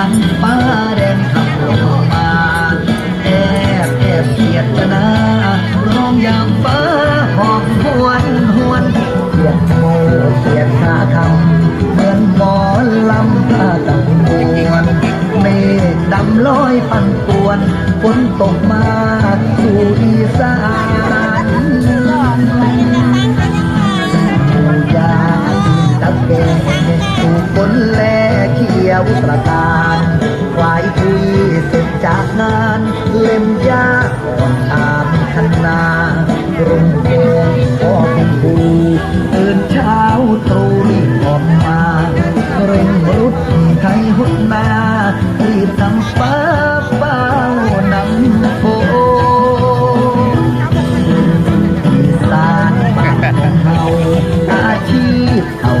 านป้าแดงขับรถมาแอบแอบเกียดจนาร้องยามฟ้าหอมหวนหวนเกียดโมเกียดขาคำเหมือนหมอลำตาตังมวนเมฆดำลอยปันป่วนฝนตกมาสู่อีสานสู่ยาตะเกงสู่ฝนแลเขียวประการ ควายคุยเสร็จจากงาน เล่มยาต้องอ่านคันนารุ่งเรืงพ่อคุณคตื่นเช้าตรู่รีบออกมาเร่งรุดไทยหุดนารีบทำฟ้าเป้านำโพอีสานบ้านองเราอาชีพเขา